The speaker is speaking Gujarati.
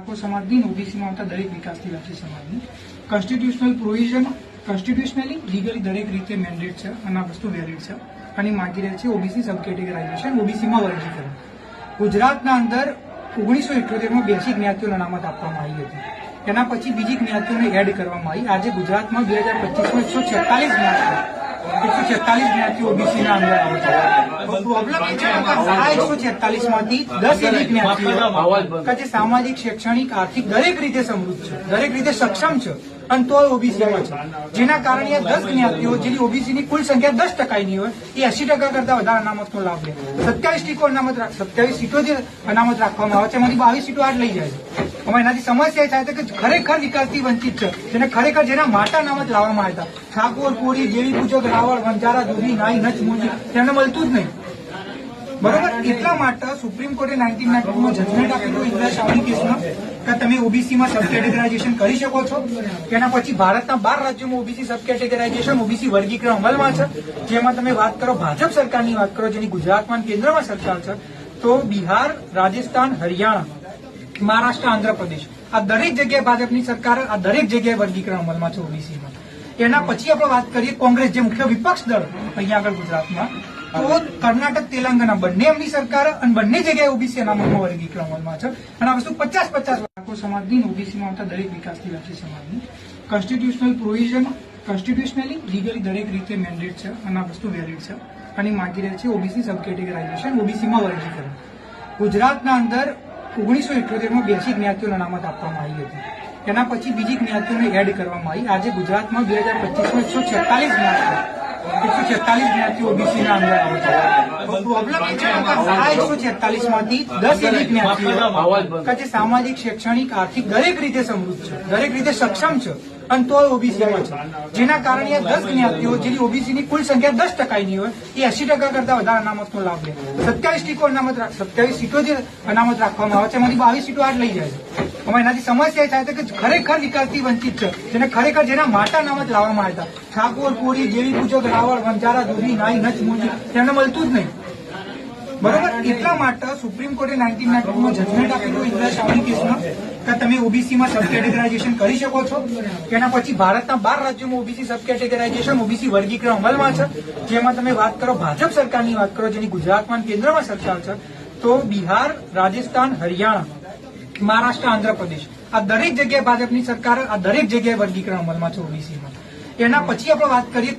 ઠાકોર સમાજની ઓબીસીમાં આવતા દરેક વિકાસથી લક્ષી સમાજની કોન્સ્ટિટ્યુશનલ પ્રોવિઝન કોન્સ્ટિટ્યુશનલી લીગલી દરેક રીતે મેન્ડેટ છે અને આ વસ્તુ વેલિડ છે. અને માગી રહે છે ઓબીસી સબ કેટેગરાઇઝેશન ઓબીસીમાં વર્ગીકરણ. ગુજરાતના અંદર ઓગણીસો ઇઠ્યોતેરમાં બેસી જ્ઞાતિઓને અનામત આપવામાં આવી હતી. એના પછી બીજી જ્ઞાતિઓને એડ કરવામાં આવી. આજે ગુજરાતમાં બે હજાર પચીસમાં એકસો છેતાલીસ જ્ઞાતિઓ એકસો છેતાલીસ જ્ઞાતિઓ ઓબીસી અંદર આવે છે. પ્રોબ્લેમ એ છે કે આ એકસો છેતાલીસમાંથી દસ એવી જ્ઞાતિઓ કે જે સામાજિક શૈક્ષણિક આર્થિક દરેક રીતે સમૃદ્ધ છે દરેક રીતે સક્ષમ છે. અને તો ઓબીસીમાં છે. જેના કારણે દસ જ્ઞાતિઓ, જેની ઓબીસીની કુલ સંખ્યા દસ ટકાની હોય, એ એસી ટકા કરતા વધારે અનામતનો લાભ લે. સત્યાવીસ સીટો અનામત સત્યાવીસ સીટો જે અનામત રાખવામાં આવે છે. એમાંથી બાવીસ સીટો આજ લઈ જાય છે. હવે એનાથી સમસ્યા એ થાય છે કે ખરેખર વિકાસથી વંચિત છે. જેને ખરેખર જેના માટે અનામત લાવવામાં આવ્યા હતા. ઠાકોર કોરી દેવી પૂજક, રાવળ, વંજારા દૂધી નાઈ, નચ, મુંજી, તેમને મળતું જ નહીં. બરોબર? એટલા માટે સુપ્રીમ કોર્ટે નાઇન્ટીન નાઇન્ટીમાં જજમેન્ટ આપેલું ઇન્દિરા શાહની કેસમાં કે તમે ઓબીસીમાં સબ કેટેગરાઇઝેશન કરી શકો છો. એના પછી ભારતના બાર રાજ્યોમાં ઓબીસી સબ કેટેગરાઇઝેશન ઓબીસી વર્ગીકરણ અમલમાં છે. જેમાં તમે વાત કરો ભાજપ સરકારની વાત કરો, જેની ગુજરાતમાં કેન્દ્રમાં સરકાર છે, તો બિહાર, રાજસ્થાન, હરિયાણા, મહારાષ્ટ્ર, આંધ્રપ્રદેશ આ દરેક જગ્યાએ ભાજપની સરકાર, આ દરેક જગ્યાએ વર્ગીકરણ અમલમાં છે ઓબીસીમાં એના પછી આપણે વાત કરીએ કોંગ્રેસ જે મુખ્ય વિપક્ષ દળ અહીંયા આગળ ગુજરાતમાં, તો કર્ણાટક, તેલંગાના બંને એમની સરકાર અને બંને જગ્યાએ ઓબીસી અનામતમાં વર્ગીકરણ અમલમાં છે. અને આ વસ્તુ પચાસ પચાસ ઠાકોર સમાજની ઓબીસીમાં આવતા દરેક વિકાસથી લક્ષી સમાજની. કોન્સ્ટિટ્યુશનલ પ્રોવિઝન કોન્સ્ટિટ્યુશનલી લીગલી દરેક રીતે મેન્ડેટ છે અને આ વસ્તુ વેલિડ છે. અને માગી રહે છે ઓબીસી સબ કેટેગરાઇઝેશન ઓબીસીમાં વર્ગીકરણ. ગુજરાતના અંદર ઓગણીસો ઇઠ્યોતેરમાં બેસી જ્ઞાતિઓને અનામત આપવામાં આવી હતી. એના પછી બીજી જ્ઞાતિઓને એડ કરવામાં આવી. આજે ગુજરાતમાં બે હજાર પચીસમાં એકસો છેતાલીસ જ્ઞાતિઓ એકસો છેતાલીસ જ્ઞાતિઓ ઓબીસી ના અંદર આવે છે. એકસો છેતાલીસમાંથી દસ એવી જ્ઞાતિઓ સામાજિક, શૈક્ષણિક, આર્થિક દરેક રીતે સમૃદ્ધ છે. દરેક રીતે સક્ષમ છે. અને તો ઓબીસીમાં છે. જેના કારણે દસ જ્ઞાતિઓ, જેની ઓબીસીની કુલ સંખ્યા દસ ટકાની હોય, એ એસી ટકા કરતા વધારે અનામતનો લાભ લે. સત્યાવીસ સીટો અનામત સત્યાવીસ સીટો જે અનામત રાખવામાં આવે છે. એમાંથી બાવીસ સીટો આજ લઈ જાય છે. હવે એનાથી સમસ્યા એ થાય છે કે ખરેખર વિકાસથી વંચિત છે. જેને ખરેખર જેના માટા નામ જ લાવવામાં આવ્યા હતા. ઠાકોર કોરી દેવી પૂજક રાવળ વંજારા, દુધી, નાઈ, નચ, મુંજી, તેમને મળતું જ નહીં. બરોબર? એટલા માટે સુપ્રીમ કોર્ટે નાઇન્ટીન નાઇન્ટીમાં જજમેન્ટ આપેલું ઇન્દિરા શાહની કેસમાં કે તમે ઓબીસીમાં સબ કેટેગરાઇઝેશન કરી શકો છો. તેના પછી ભારતના બાર રાજ્યોમાં ઓબીસી સબ કેટેગરાઇઝેશન ઓબીસી વર્ગીકરણ અમલમાં છે. જેમાં તમે વાત કરો ભાજપ સરકારની વાત કરો, જેની ગુજરાતમાં કેન્દ્રમાં સરકાર છે, તો બિહાર, રાજસ્થાન, હરિયાણા મહારાષ્ટ્ર, આંધ્રપ્રદેશ. આ દરેક જગ્યાએ ભાજપની સરકાર, આ દરેક જગ્યાએ વર્ગીકરણ અમલમાં છે ઓબીસીમાં. એના પછી આપણે વાત કરીએ